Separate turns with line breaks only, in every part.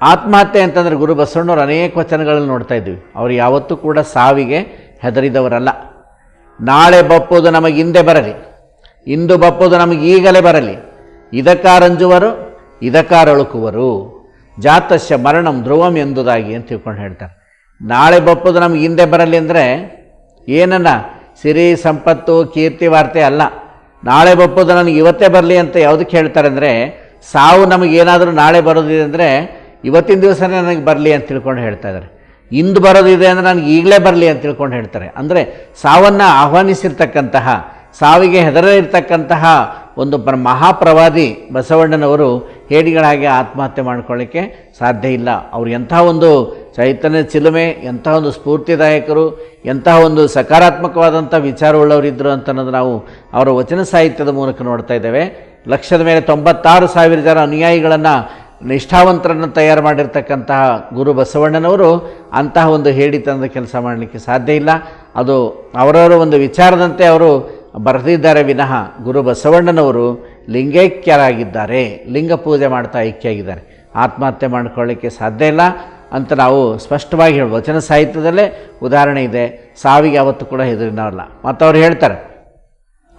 ಆತ್ಮಹತ್ಯೆ ಅಂತಂದರೆ ಗುರು ಬಸವಣ್ಣವ್ರು ಅನೇಕ ವಚನಗಳಲ್ಲಿ ನೋಡ್ತಾ ಇದ್ವಿ. ಅವರು ಯಾವತ್ತೂ ಕೂಡ ಸಾವಿಗೆ ಹೆದರಿದವರಲ್ಲ. ನಾಳೆ ಬಪ್ಪುದು ನಮಗೆ ಹಿಂದೆ ಬರಲಿ. ಇಂದು ಬಪ್ಪುದು ನಮಗೆ ಈಗಲೇ ಬರಲಿ. ಇದಕ್ಕಾರಂಜುವರು ಇದಕ್ಕಾರಳುಕುವರು ಜಾತಸ್ಯ ಮರಣಂ ಧ್ರುವಂ ಎಂದುದಾಗಿ ಅಂತ ತಿಳ್ಕೊಂಡು ಹೇಳ್ತಾರೆ. ನಾಳೆ ಬಪ್ಪುದು ನಮಗೆ ಹಿಂದೆ ಬರಲಿ ಅಂದರೆ ಏನನ್ನ? ಸಿರಿ, ಸಂಪತ್ತು, ಕೀರ್ತಿ, ವಾರ್ತೆ ಅಲ್ಲ. ನಾಳೆ ಬಪ್ಪುದು ನನಗೆ ಇವತ್ತೇ ಬರಲಿ ಅಂತ ಯಾವುದಕ್ಕೆ ಹೇಳ್ತಾರೆ ಅಂದರೆ, ಸಾವು ನಮಗೇನಾದರೂ ನಾಳೆ ಬರೋದಿದೆ ಅಂದರೆ ಇವತ್ತಿನ ದಿವಸನೇ ನನಗೆ ಬರಲಿ ಅಂತ ತಿಳ್ಕೊಂಡು ಹೇಳ್ತಾ ಇದ್ದಾರೆ. ಇಂದು ಬರೋದಿದೆ ಅಂದರೆ ನನಗೆ ಈಗಲೇ ಬರಲಿ ಅಂತ ತಿಳ್ಕೊಂಡು ಹೇಳ್ತಾರೆ. ಅಂದರೆ ಸಾವನ್ನು ಆಹ್ವಾನಿಸಿರ್ತಕ್ಕಂತಹ, ಸಾವಿಗೆ ಹೆದರೇ ಇರತಕ್ಕಂತಹ ಒಂದು ಪ್ರ ಮಹಾಪ್ರವಾದಿ ಬಸವಣ್ಣನವರು ಹೇಡಿಗಳಾಗಿ ಆತ್ಮಹತ್ಯೆ ಮಾಡ್ಕೊಳ್ಳಿಕ್ಕೆ ಸಾಧ್ಯ ಇಲ್ಲ. ಅವ್ರು ಎಂಥ ಒಂದು ಚೈತನ್ಯ ಚಿಲುಮೆ, ಎಂಥ ಒಂದು ಸ್ಫೂರ್ತಿದಾಯಕರು ಎಂತಹ ಒಂದು ಸಕಾರಾತ್ಮಕವಾದಂಥ ವಿಚಾರವುಳ್ಳವರಿದ್ದರು ಅಂತ ಅನ್ನೋದು ನಾವು ಅವರ ವಚನ ಸಾಹಿತ್ಯದ ಮೂಲಕ ನೋಡ್ತಾ ಇದ್ದೇವೆ. ಲಕ್ಷದ ಮೇಲೆ ತೊಂಬತ್ತಾರು ಸಾವಿರ ಜನ ಅನುಯಾಯಿಗಳನ್ನು ನಿಷ್ಠಾವಂತರನ್ನು ತಯಾರು ಮಾಡಿರ್ತಕ್ಕಂತಹ ಗುರು ಬಸವಣ್ಣನವರು ಅಂತಹ ಒಂದು ಹೇಡಿತನದ ಕೆಲಸ ಮಾಡಲಿಕ್ಕೆ ಸಾಧ್ಯ ಇಲ್ಲ. ಅದು ಅವರವರ ಒಂದು ವಿಚಾರದಂತೆ ಅವರು ಬರೆದಿದ್ದಾರೆ ವಿನಃ ಗುರು ಬಸವಣ್ಣನವರು ಲಿಂಗೈಕ್ಯರಾಗಿದ್ದಾರೆ. ಲಿಂಗ ಪೂಜೆ ಮಾಡ್ತಾ ಐಕ್ಯಾಗಿದ್ದಾರೆ ಆತ್ಮಹತ್ಯೆ ಮಾಡ್ಕೊಳ್ಳಿಕ್ಕೆ ಸಾಧ್ಯ ಇಲ್ಲ ಅಂತ ನಾವು ಸ್ಪಷ್ಟವಾಗಿ ಹೇಳಿ ವಚನ ಸಾಹಿತ್ಯದಲ್ಲೇ ಉದಾಹರಣೆ ಇದೆ. ಸಾವಿಗೆ ಯಾವತ್ತೂ ಕೂಡ ಹೆದರಿನವಲ್ಲ ಮತ್ತು ಅವ್ರು ಹೇಳ್ತಾರೆ,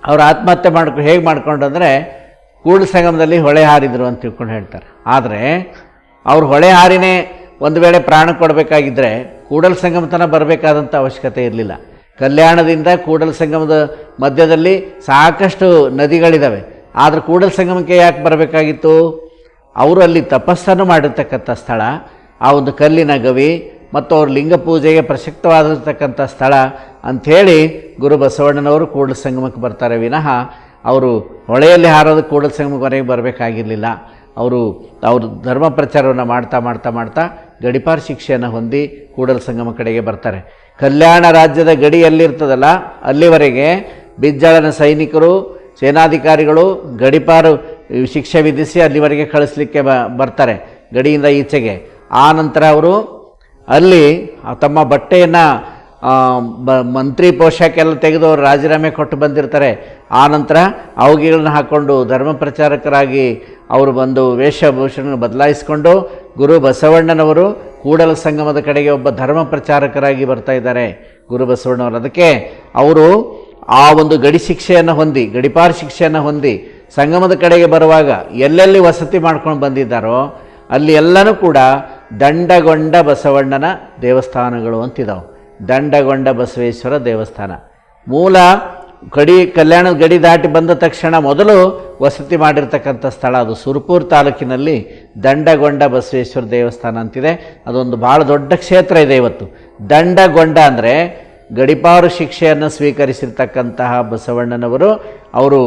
ಅವರು ಆತ್ಮಹತ್ಯೆ ಮಾಡ್ಕೊ, ಹೇಗೆ ಮಾಡ್ಕೊಂಡು ಅಂದರೆ ಕೂಡಲ ಸಂಗಮದಲ್ಲಿ ಹೊಳೆ ಹಾರಿದರು ಅಂತ ತಿಳ್ಕೊಂಡು ಹೇಳ್ತಾರೆ. ಆದರೆ, ಅವ್ರು ಹೊಳೆ ಹಾರಿನೇ ಒಂದು ವೇಳೆ ಪ್ರಾಣ ಕೊಡಬೇಕಾಗಿದ್ದರೆ ಕೂಡಲ ಸಂಗಮತನ ಬರಬೇಕಾದಂಥ ಅವಶ್ಯಕತೆ ಇರಲಿಲ್ಲ. ಕಲ್ಯಾಣದಿಂದ ಕೂಡಲ ಸಂಗಮದ ಮಧ್ಯದಲ್ಲಿ ಸಾಕಷ್ಟು ನದಿಗಳಿದ್ದಾವೆ ಆದರೆ ಕೂಡಲ ಸಂಗಮಕ್ಕೆ ಯಾಕೆ ಬರಬೇಕಾಗಿತ್ತು? ಅವರು ಅಲ್ಲಿ ತಪಸ್ಸನ್ನು ಮಾಡಿರ್ತಕ್ಕಂಥ ಸ್ಥಳ, ಆ ಒಂದು ಕಲ್ಲಿನ ಗವಿ ಮತ್ತು ಅವ್ರ ಲಿಂಗ ಪೂಜೆಗೆ ಪ್ರಸಕ್ತವಾಗಿರ್ತಕ್ಕಂಥ ಸ್ಥಳ ಅಂಥೇಳಿ ಗುರು ಬಸವಣ್ಣನವರು ಕೂಡಲ ಸಂಗಮಕ್ಕೆ ಬರ್ತಾರೆ. ವಿನಃ ಅವರು ಹೊಳೆಯಲ್ಲಿ ಹಾರೋದು ಕೂಡಲ ಸಂಗಮವರೆಗೆ ಬರಬೇಕಾಗಿರಲಿಲ್ಲ. ಅವರು ಅವರು ಧರ್ಮ ಪ್ರಚಾರವನ್ನು ಮಾಡ್ತಾ ಮಾಡ್ತಾ ಮಾಡ್ತಾ ಗಡಿಪಾರ್ ಶಿಕ್ಷೆಯನ್ನು ಹೊಂದಿ ಕೂಡಲ ಸಂಗಮ ಕಡೆಗೆ ಬರ್ತಾರೆ. ಕಲ್ಯಾಣ ರಾಜ್ಯದ ಗಡಿ ಎಲ್ಲಿರ್ತದಲ್ಲ, ಅಲ್ಲಿವರೆಗೆ ಬಿಜ್ಜಳನ ಸೈನಿಕರು, ಸೇನಾಧಿಕಾರಿಗಳು ಗಡಿಪಾರು ಶಿಕ್ಷೆ ವಿಧಿಸಿ ಅಲ್ಲಿವರೆಗೆ ಕಳಿಸ್ಲಿಕ್ಕೆ ಬರ್ತಾರೆ ಗಡಿಯಿಂದ ಈಚೆಗೆ. ಆ ನಂತರ ಅವರು ಅಲ್ಲಿ ತಮ್ಮ ಬಟ್ಟೆಯನ್ನು ಬ, ಮಂತ್ರಿ ಪೋಷಾಕೆಲ್ಲ ತೆಗೆದು ಅವರು ರಾಜೀನಾಮೆ ಕೊಟ್ಟು ಬಂದಿರ್ತಾರೆ. ಆ ನಂತರ ಅವುಗಳನ್ನ ಹಾಕ್ಕೊಂಡು ಧರ್ಮ ಪ್ರಚಾರಕರಾಗಿ ಅವರು ಬಂದು ವೇಷಭೂಷಣ ಬದಲಾಯಿಸಿಕೊಂಡು ಗುರು ಬಸವಣ್ಣನವರು ಕೂಡಲ ಸಂಗಮದ ಕಡೆಗೆ ಒಬ್ಬ ಧರ್ಮ ಪ್ರಚಾರಕರಾಗಿ ಬರ್ತಾ ಇದ್ದಾರೆ ಗುರು ಬಸವಣ್ಣವರು ಅದಕ್ಕೆ ಅವರು ಆ ಒಂದು ಗಡಿ ಶಿಕ್ಷೆಯನ್ನು ಹೊಂದಿ ಗಡಿಪಾರ ಶಿಕ್ಷೆಯನ್ನು ಹೊಂದಿ, ಸಂಗಮದ ಕಡೆಗೆ ಬರುವಾಗ ಎಲ್ಲೆಲ್ಲಿ ವಸತಿ ಮಾಡ್ಕೊಂಡು ಬಂದಿದ್ದಾರೋ ಅಲ್ಲಿ ಎಲ್ಲನೂ ಕೂಡ ದಂಡಗೊಂಡ ಬಸವಣ್ಣನ ದೇವಸ್ಥಾನಗಳು ಅಂತಿದ್ದಾವೆ ದಂಡಗೊಂಡ ಬಸವೇಶ್ವರ ದೇವಸ್ಥಾನ. ಮೂಲ ಗಡಿ, ಕಲ್ಯಾಣದ ಗಡಿ ದಾಟಿ ಬಂದ ತಕ್ಷಣ ಮೊದಲು ವಸತಿ ಮಾಡಿರ್ತಕ್ಕಂಥ ಸ್ಥಳ ಅದು ಸುರ್ಪುರ್ ತಾಲೂಕಿನಲ್ಲಿ ದಂಡಗೊಂಡ ಬಸವೇಶ್ವರ ದೇವಸ್ಥಾನ ಅಂತಿದೆ. ಅದೊಂದು ಭಾಳ ದೊಡ್ಡ ಕ್ಷೇತ್ರ ಇದೆ ಇವತ್ತು. ದಂಡಗೊಂಡ ಅಂದರೆ ಗಡಿಪಾರು ಶಿಕ್ಷೆಯನ್ನು ಸ್ವೀಕರಿಸಿರ್ತಕ್ಕಂತಹ ಬಸವಣ್ಣನವರು ಅವರು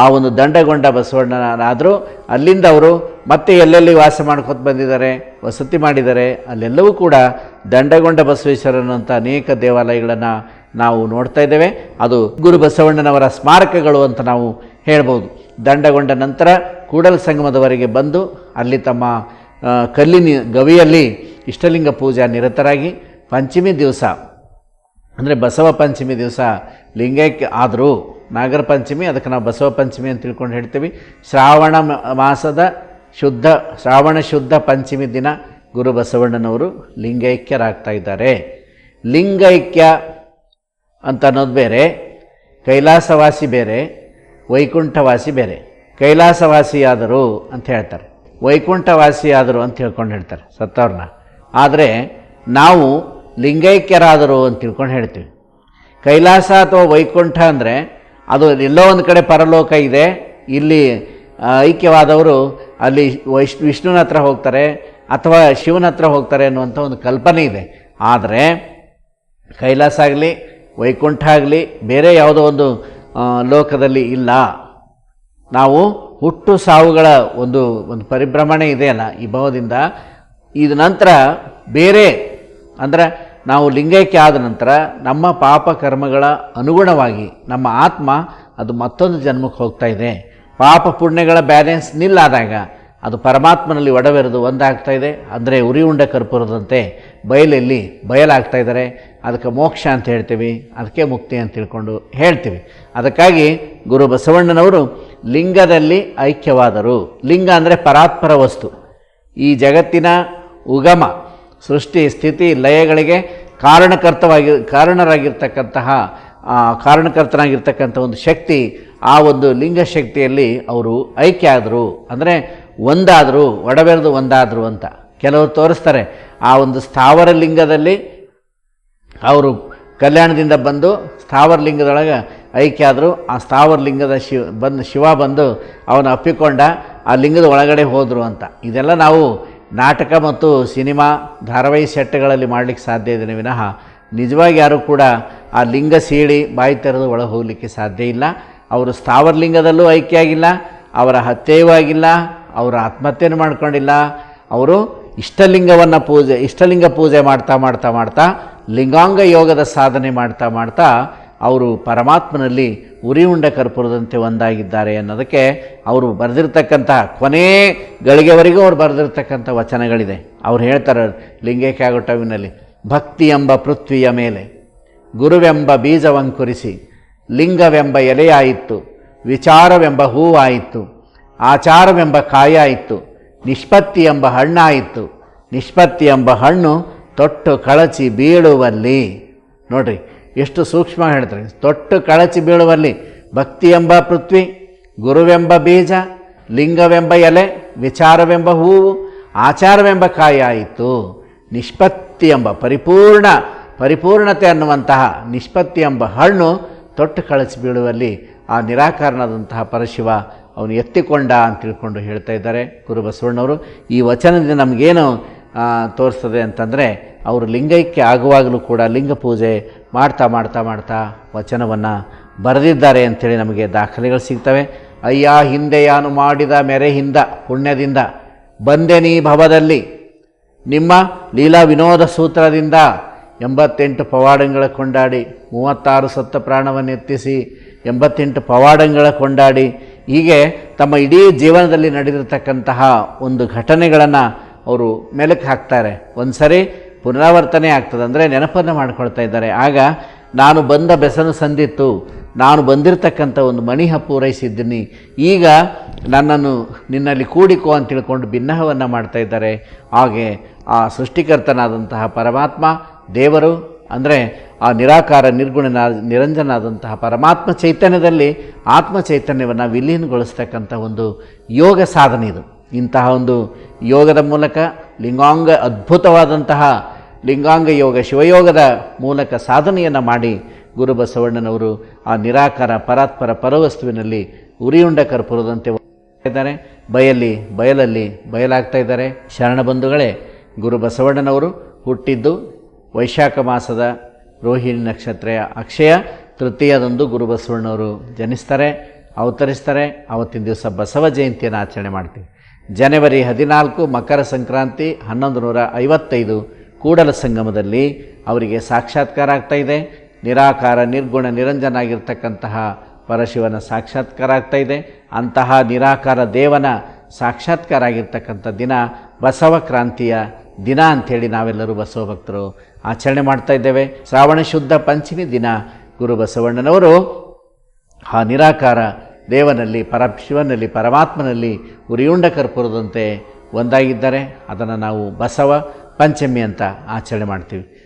ಆ ಒಂದು ದಂಡಗೊಂಡ ಬಸವಣ್ಣನಾದರೂ, ಅಲ್ಲಿಂದ ಅವರು ಮತ್ತೆ ಎಲ್ಲೆಲ್ಲಿ ವಾಸ ಮಾಡ್ಕೊತ ಬಂದಿದ್ದಾರೆ, ವಸತಿ ಮಾಡಿದ್ದಾರೆ, ಅಲ್ಲೆಲ್ಲವೂ ಕೂಡ ದಂಡಗೊಂಡ ಬಸವೇಶ್ವರನಂಥ ಅನೇಕ ದೇವಾಲಯಗಳನ್ನು ನಾವು ನೋಡ್ತಾ ಇದ್ದೇವೆ. ಅದು ಗುರು ಬಸವಣ್ಣನವರ ಸ್ಮಾರಕಗಳು ಅಂತ ನಾವು ಹೇಳ್ಬೋದು. ದಂಡಗೊಂಡ ನಂತರ ಕೂಡಲ ಸಂಗಮದವರೆಗೆ ಬಂದು ಅಲ್ಲಿ ತಮ್ಮ ಕಲ್ಲಿನ ಗವಿಯಲ್ಲಿ ಇಷ್ಟಲಿಂಗ ಪೂಜಾ ನಿರತರಾಗಿ ಪಂಚಮಿ ದಿವಸ, ಅಂದರೆ ಬಸವ ಪಂಚಮಿ ದಿವಸ ಲಿಂಗೈಕ್ಯ ಆದರೂ ನಾಗರ ಪಂಚಮಿ ಅದಕ್ಕೆ ನಾವು ಬಸವ ಪಂಚಮಿ ಅಂತ ತಿಳ್ಕೊಂಡು ಹೇಳ್ತೀವಿ. ಶ್ರಾವಣ ಮಾಸದ ಶುದ್ಧ, ಶ್ರಾವಣ ಶುದ್ಧ ಪಂಚಮಿ ದಿನ ಗುರು ಬಸವಣ್ಣನವರು ಲಿಂಗೈಕ್ಯರಾಗ್ತಾ ಇದ್ದಾರೆ. ಲಿಂಗೈಕ್ಯ ಅಂತ ಅನ್ನೋದು ಬೇರೆ, ಕೈಲಾಸವಾಸಿ ಬೇರೆ, ವೈಕುಂಠವಾಸಿ ಬೇರೆ. ಕೈಲಾಸವಾಸಿಯಾದರು ಅಂತ ಹೇಳ್ತಾರೆ. ವೈಕುಂಠವಾಸಿಯಾದರು ಅಂತ ಹೇಳ್ಕೊಂಡು ಹೇಳ್ತಾರೆ ಸತ್ತವ್ರನ್ನ. ಆದರೆ ನಾವು ಲಿಂಗೈಕ್ಯರಾದರು ಅಂತ ತಿಳ್ಕೊಂಡು ಹೇಳ್ತೀವಿ. ಕೈಲಾಸ ಅಥವಾ ವೈಕುಂಠ ಅಂದರೆ ಅದು ಎಲ್ಲೋ ಒಂದು ಕಡೆ ಪರಲೋಕ ಇದೆ. ಇಲ್ಲಿ ಐಕ್ಯವಾದವರು ಅಲ್ಲಿ ವೈಶ್ ವಿಷ್ಣುನ ಹತ್ರ ಹೋಗ್ತಾರೆ ಅಥವಾ ಶಿವನ ಹತ್ರ ಹೋಗ್ತಾರೆ ಅನ್ನುವಂಥ ಒಂದು ಕಲ್ಪನೆ ಇದೆ. ಆದರೆ, ಕೈಲಾಸ ಆಗಲಿ, ವೈಕುಂಠ ಆಗಲಿ, ಬೇರೆ ಯಾವುದೋ ಒಂದು ಲೋಕದಲ್ಲಿ ಇಲ್ಲ. ನಾವು ಹುಟ್ಟು ಸಾವುಗಳ ಒಂದು ಒಂದು ಪರಿಭ್ರಮಣೆ ಇದೆಯಲ್ಲ ಈ ಭಾವದಿಂದ. ಇದು ನಂತರ ಬೇರೆ, ಅಂದರೆ ನಾವು ಲಿಂಗೈಕ್ಯ ಆದ ನಂತರ ನಮ್ಮ ಪಾಪ ಕರ್ಮಗಳ ಅನುಗುಣವಾಗಿ ನಮ್ಮ ಆತ್ಮ ಅದು ಮತ್ತೊಂದು ಜನ್ಮಕ್ಕೆ ಹೋಗ್ತಾ ಇದೆ. ಪಾಪ ಪುಣ್ಯಗಳ ಬ್ಯಾಲೆನ್ಸ್ ನಿಲ್ಲಾದಾಗ ಅದು ಪರಮಾತ್ಮನಲ್ಲಿ ಒಡವೆರೆದು ಒಂದಾಗ್ತಾ ಇದೆ. ಅಂದರೆ ಉರಿ ಉಂಡ ಕರ್ಪೂರದಂತೆ ಬಯಲಲ್ಲಿ ಬಯಲಾಗ್ತಾ ಇದ್ದಾರೆ. ಅದಕ್ಕೆ ಮೋಕ್ಷ ಅಂತ ಹೇಳ್ತೀವಿ. ಅದಕ್ಕೆ ಮುಕ್ತಿ ಅಂತ ತಿಳ್ಕೊಂಡು ಹೇಳ್ತೀವಿ. ಅದಕ್ಕಾಗಿ ಗುರು ಬಸವಣ್ಣನವರು ಲಿಂಗದಲ್ಲಿ ಐಕ್ಯವಾದರು. ಲಿಂಗ ಅಂದರೆ ಪರಾತ್ಪರ ವಸ್ತು. ಈ ಜಗತ್ತಿನ ಉಗಮ ಸೃಷ್ಟಿ ಸ್ಥಿತಿ ಲಯಗಳಿಗೆ ಕಾರಣಕರ್ತವಾಗಿ ಕಾರಣರಾಗಿರ್ತಕ್ಕಂತಹ ಕಾರಣಕರ್ತನಾಗಿರ್ತಕ್ಕಂಥ ಒಂದು ಶಕ್ತಿ, ಆ ಒಂದು ಲಿಂಗ ಶಕ್ತಿಯಲ್ಲಿ ಅವರು ಐಕ್ಯ ಆದರು ಅಂದರೆ ಒಂದಾದರು ಒಡಬೆರೆದು ಒಂದಾದರು ಅಂತ ಕೆಲವರು ತೋರಿಸ್ತಾರೆ. ಆ ಒಂದು ಸ್ಥಾವರ ಲಿಂಗದಲ್ಲಿ ಅವರು ಕಲ್ಯಾಣದಿಂದ ಬಂದು ಸ್ಥಾವರ ಲಿಂಗದೊಳಗೆ ಐಕ್ಯ ಆದರು ಆ ಸ್ಥಾವರ ಲಿಂಗದ ಶಿವ, ಬಂದು ಶಿವ ಬಂದು ಅವನು ಅಪ್ಪಿಕೊಂಡ ಆ ಲಿಂಗದ ಒಳಗಡೆ ಹೋದರು ಅಂತ. ಇದೆಲ್ಲ ನಾವು ನಾಟಕ ಮತ್ತು ಸಿನಿಮಾ ಧಾರಾವಾಹಿ ಸೆಟ್ಗಳಲ್ಲಿ ಮಾಡಲಿಕ್ಕೆ ಸಾಧ್ಯ ಇದೆ ವಿನಃ ನಿಜವಾಗಿ ಯಾರೂ ಕೂಡ ಆ ಲಿಂಗ ಸೀಳಿ ಬಾಯಿ ತೆರೆದು ಒಳ ಹೋಗಲಿಕ್ಕೆ ಸಾಧ್ಯ ಇಲ್ಲ. ಅವರು ಸ್ಥಾವರಲಿಂಗದಲ್ಲೂ ಐಕ್ಯಾಗಿಲ್ಲ ಅವರ ಹತ್ಯೆಯೂ ಆಗಿಲ್ಲ, ಅವರು ಆತ್ಮಹತ್ಯೆಯನ್ನು ಮಾಡ್ಕೊಂಡಿಲ್ಲ. ಅವರು ಇಷ್ಟಲಿಂಗವನ್ನು ಪೂಜೆ, ಇಷ್ಟಲಿಂಗ ಪೂಜೆ ಮಾಡ್ತಾ ಮಾಡ್ತಾ ಮಾಡ್ತಾ ಲಿಂಗಾಂಗ ಯೋಗದ ಸಾಧನೆ ಮಾಡ್ತಾ ಮಾಡ್ತಾ ಅವರು ಪರಮಾತ್ಮನಲ್ಲಿ ಉರಿ ಉಂಡ ಕರ್ಪೂರದಂತೆ ಒಂದಾಗಿದ್ದಾರೆ ಅನ್ನೋದಕ್ಕೆ ಅವರು ಬರೆದಿರ್ತಕ್ಕಂಥ ಕೊನೆ ಗಳಿಗೆವರೆಗೂ ಅವ್ರು ಬರೆದಿರ್ತಕ್ಕಂಥ ವಚನಗಳಿದೆ. ಅವ್ರು ಹೇಳ್ತಾರೆ ಲಿಂಗೈಕ್ಯ ಆಗುಟ್ಟವಿನಲ್ಲಿ ಭಕ್ತಿ ಎಂಬ ಪೃಥ್ವಿಯ ಮೇಲೆ, ಗುರುವೆಂಬ ಬೀಜವಂಕುರಿಸಿ, ಲಿಂಗವೆಂಬ ಎಲೆಯಾಯಿತು ವಿಚಾರವೆಂಬ ಹೂವಾಯಿತು ಆಚಾರವೆಂಬ ಕಾಯಾಯಿತು ನಿಷ್ಪತ್ತಿ ಎಂಬ ಹಣ್ಣಾಯಿತು ನಿಷ್ಪತ್ತಿ ಎಂಬ ಹಣ್ಣು ತೊಟ್ಟು ಕಳಚಿ ಬೀಳುವಲ್ಲಿ. ನೋಡ್ರಿ ಎಷ್ಟು ಸೂಕ್ಷ್ಮ ಹೇಳ್ತಾರೆ ತೊಟ್ಟು ಕಳಚಿ ಬೀಳುವಲ್ಲಿ ಭಕ್ತಿ ಎಂಬ ಪೃಥ್ವಿ, ಗುರುವೆಂಬ ಬೀಜ, ಲಿಂಗವೆಂಬ ಎಲೆ, ವಿಚಾರವೆಂಬ ಹೂವು, ಆಚಾರವೆಂಬ ಕಾಯಾಯಿತು ನಿಷ್ಪತ್ತಿ ಎಂಬ ಪರಿಪೂರ್ಣ, ಪರಿಪೂರ್ಣತೆ ಅನ್ನುವಂತಹ ನಿಷ್ಪತ್ತಿ ಎಂಬ ಹಣ್ಣು ತೊಟ್ಟು ಕಳಚಿ ಬೀಳುವಲ್ಲಿ ಆ ನಿರಾಕರಣದಂತಹ ಪರಶಿವ ಅವನು ಎತ್ತಿಕೊಂಡ ಅಂತ ತಿಳ್ಕೊಂಡು ಹೇಳ್ತಾ ಇದ್ದಾರೆ ಗುರು ಬಸವಣ್ಣವರು ಈ ವಚನದಿಂದ ನಮಗೇನು ತೋರಿಸ್ತದೆ ಅಂತಂದರೆ ಅವರು ಲಿಂಗೈಕ್ಯ ಆಗುವಾಗಲೂ ಕೂಡ ಲಿಂಗ ಪೂಜೆ ಮಾಡ್ತಾ ಮಾಡ್ತಾ ಮಾಡ್ತಾ ವಚನವನ್ನು ಬರೆದಿದ್ದಾರೆ ಅಂಥೇಳಿ ನಮಗೆ ದಾಖಲೆಗಳು ಸಿಗ್ತವೆ. ಅಯ್ಯ, ಹಿಂದೆ ಯಾನು ಮಾಡಿದ ಮೆರೆಹಿಂದ ಪುಣ್ಯದಿಂದ, ಬಂದೆ ನೀ ಭವದಲ್ಲಿ, ನಿಮ್ಮ ಲೀಲಾ ವಿನೋದ ಸೂತ್ರದಿಂದ ಎಂಬತ್ತೆಂಟು ಪವಾಡಂಗಳ ಕೊಂಡಾಡಿ, ಮೂವತ್ತಾರು ಸತ್ತ ಪ್ರಾಣವನ್ನು ಎತ್ತಿಸಿ ಎಂಬತ್ತೆಂಟು ಪವಾಡಂಗಳ ಕೊಂಡಾಡಿ, ಹೀಗೆ ತಮ್ಮ ಇಡೀ ಜೀವನದಲ್ಲಿ ನಡೆದಿರತಕ್ಕಂತಹ ಒಂದು ಘಟನೆಗಳನ್ನು ಅವರು ಮೆಲುಕು ಹಾಕ್ತಾರೆ. ಒಂದು ಸರಿ ಪುನರಾವರ್ತನೆ ಆಗ್ತದೆ ಅಂದರೆ ನೆನಪನ್ನು ಮಾಡ್ಕೊಳ್ತಾ ಇದ್ದಾರೆ. ಆಗ ನಾನು ಬಂದ ಬೆಸನು ಸಂದಿತ್ತು, ನಾನು ಬಂದಿರತಕ್ಕಂಥ ಒಂದು ಮಣಿಹ ಪೂರೈಸಿದ್ದೀನಿ. ಈಗ ನನ್ನನ್ನು ನಿನ್ನಲ್ಲಿ ಕೂಡಿಕೋ ಅಂತ ತಿಳ್ಕೊಂಡು ಭಿನ್ನಹವನ್ನು ಮಾಡ್ತಾ ಇದ್ದಾರೆ. ಹಾಗೆ ಆ ಸೃಷ್ಟಿಕರ್ತನಾದಂತಹ ಪರಮಾತ್ಮ, ದೇವರು ಅಂದರೆ ಆ ನಿರಾಕಾರ ನಿರ್ಗುಣನ ನಿರಂಜನಾದಂತಹ ಪರಮಾತ್ಮ ಚೈತನ್ಯದಲ್ಲಿ ಆತ್ಮ ಚೈತನ್ಯವನ್ನು ವಿಲೀನಗೊಳಿಸ್ತಕ್ಕಂಥ ಒಂದು ಯೋಗ ಸಾಧನೆ ಇದು. ಇಂತಹ ಒಂದು ಯೋಗದ ಮೂಲಕ ಲಿಂಗಾಂಗ ಅದ್ಭುತವಾದಂತಹ ಲಿಂಗಾಂಗ ಯೋಗ, ಶಿವಯೋಗದ ಮೂಲಕ ಸಾಧನೆಯನ್ನು ಮಾಡಿ ಗುರುಬಸವಣ್ಣನವರು ಆ ನಿರಾಕಾರ ಪರಾತ್ಪರ ಪರವಸ್ತುವಿನಲ್ಲಿ ಉರಿಯುಂಡ ಕರ್ಪುರದಂತೆ ಇದ್ದಾರೆ. ಬಯಲಿ, ಬಯಲಲ್ಲಿ ಬಯಲಾಗ್ತಾ ಇದ್ದಾರೆ. ಶರಣ ಬಂಧುಗಳೇ, ಗುರು ಬಸವಣ್ಣನವರು ಹುಟ್ಟಿದ್ದು ವೈಶಾಖ ಮಾಸದ ರೋಹಿಣಿ ನಕ್ಷತ್ರ ಅಕ್ಷಯ, ತೃತೀಯದಂದು ಗುರುಬಸವಣ್ಣವರು ಜನಿಸ್ತಾರೆ, ಅವತರಿಸ್ತಾರೆ. ಅವತ್ತಿನ ದಿವಸ ಬಸವ ಜಯಂತಿಯನ್ನು ಆಚರಣೆ ಮಾಡ್ತೀವಿ. ಜನವರಿ ಹದಿನಾಲ್ಕು ಮಕರ ಸಂಕ್ರಾಂತಿ ಹನ್ನೊಂದು ನೂರ ಐವತ್ತೈದು ಕೂಡಲ ಸಂಗಮದಲ್ಲಿ ಅವರಿಗೆ ಸಾಕ್ಷಾತ್ಕಾರ ಆಗ್ತಾ ಇದೆ. ನಿರಾಕಾರ ನಿರ್ಗುಣ ನಿರಂಜನಾಗಿರ್ತಕ್ಕಂತಹ ಪರಶಿವನ ಸಾಕ್ಷಾತ್ಕಾರ ಆಗ್ತಾ ಇದೆ. ಅಂತಹ ನಿರಾಕಾರ ದೇವನ ಸಾಕ್ಷಾತ್ಕಾರ ಆಗಿರ್ತಕ್ಕಂಥ ದಿನ ಬಸವ ಕ್ರಾಂತಿಯ ದಿನ ಅಂಥೇಳಿ ನಾವೆಲ್ಲರೂ ಬಸವ ಭಕ್ತರು ಆಚರಣೆ ಮಾಡ್ತಾ ಇದ್ದೇವೆ. ಶ್ರಾವಣ ಶುದ್ಧ ಪಂಚಮಿ ದಿನ ಗುರು ಬಸವಣ್ಣನವರು ಆ ನಿರಾಕಾರ ದೇವನಲ್ಲಿ ಪರ ಶಿವನಲ್ಲಿ ಪರಮಾತ್ಮನಲ್ಲಿ ಉರಿಯುಂಡ ಕರ್ಪೂರದಂತೆ ಒಂದಾಗಿದ್ದಾರೆ ಅದನ್ನು ನಾವು ಬಸವ ಪಂಚಮಿ ಅಂತ ಆಚರಣೆ ಮಾಡ್ತೀವಿ.